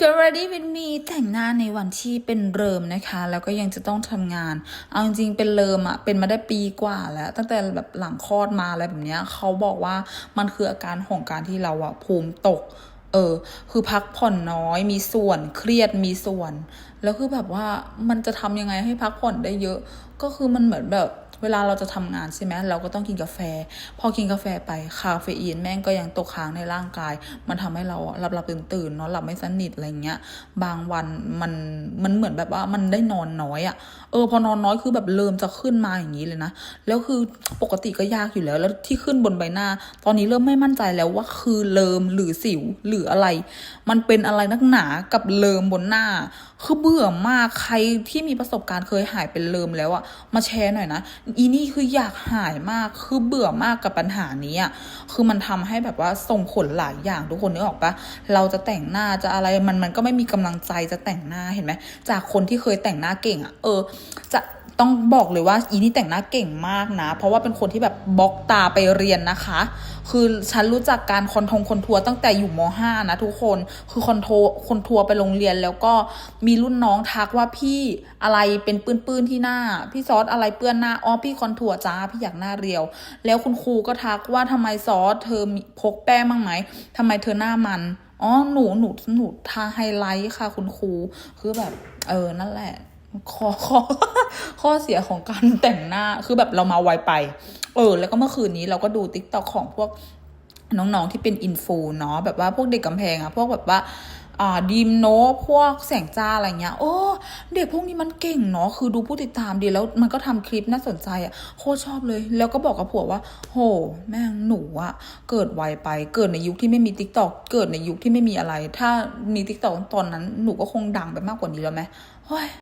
Get ready with me แต่งหน้าในวันที่เป็นเริมนะคะ แล้วก็ยังจะต้องทำงาน เอาจริงๆเป็นเริมอะเป็นมาได้ปีกว่าแล้ว ตั้งแต่แบบหลังคลอดมาอะไรแบบเนี้ยเขาบอกว่ามันคืออาการของการที่เราอะภูมิตกเออ คือพักผ่อนน้อย มีส่วน เครียด มีส่วน แล้วคือแบบว่ามันจะทำยังไงให้พักผ่อนได้เยอะ ก็คือมันเหมือนแบบเวลาเราจะทำงานใช่ไหมเราก็ต้องกินกาแฟ พอกินกาแฟไปคาเฟอีนแม่งก็ยังตกค้างในร่างกาย มันทำให้เราอะหลับหลับตื่นตื่นๆนอนหลับไม่สนิทอะไรเงี้ย บางวันมันมันเหมือนแบบว่ามันได้นอนน้อยอะเออพอนอนน้อยคือแบบเริ่มจะขึ้นมาอย่างนี้เลยนะ แล้วคือปกติก็ยากอยู่แล้ว แล้วที่ขึ้นบนใบหน้า ตอนนี้เริ่มไม่มั่นใจแล้วว่าคือเลิมหรือสิวหรืออะไร มันเป็นอะไรนักหนากับเลิมบนหน้า คือเบื่อมากใครที่มีประสบการณ์เคยหายเป็นเลิมแล้วอะมาแชร์หน่อยนะ อีนี่คืออยากหายมาก คือเบื่อมากกับปัญหานี้อะคือมันทำให้แบบว่าส่งผลหลายอย่างทุกคนนึกออกปะเราจะแต่งหน้าจะอะไรมันมันก็ไม่มีกำลังใจจะแต่งหน้าเห็นไหม จากคนที่เคยแต่งหน้าเก่งอะ เออ จะ ต้องบอกเลยว่าอีนี่แต่งหน้าเก่งมากนะ เพราะว่าเป็นคนที่แบบบล็อกตาไปเรียนนะคะ คือฉันรู้จักการคอนทงคอนทัวร์ตั้งแต่อยู่ม .5 นะทุกคน คือคอนโทคอนทัวร์ไปโรงเรียนแล้วก็มีรุ่นน้องทักว่าพี่อะไรเป็นปื้นๆที่หน้า พี่ซอสอะไรเปื้อนหน้าอ๋อพี่คอนทัวร์จ้าพี่อยากหน้าเรียว แล้วคุณครูก็ทักว่าทำไมซอสเธอพกแป้งบ้างไหมทำไมเธอหน้ามันอ๋อหนูหนูหนูทาไฮไลท์ค่ะคุณครูคือแบบเออนั่นแหละ ข้อข้อข้อเสียของการแต่งหน้าคือแบบเรามาไวไป เออ แล้วก็เมื่อคืนนี้เราก็ดูติ๊กต็อกของพวกน้องๆที่เป็นอินฟูเนาะแบบว่าพวกเด็กกำแพงอะพวกแบบว่าอ่าดีมโนพวกแสงจ้าอะไรเงี้ยโอ้เด็กพวกนี้มันเก่งเนาะคือดูผู้ติดตามดีแล้วมันก็ทำคลิปน่าสนใจอะโคตรชอบเลย แล้วก็บอกกับผัวว่า โห แม่งหนูอะเกิดไวไป เกิดในยุคที่ไม่มีติ๊กต็อกเกิดในยุคที่ไม่มีอะไร ถ้ามีติ๊กต็อกตอนนั้นหนูก็คงดังไปมากกว่านี้แล้วไหมเฮ้ย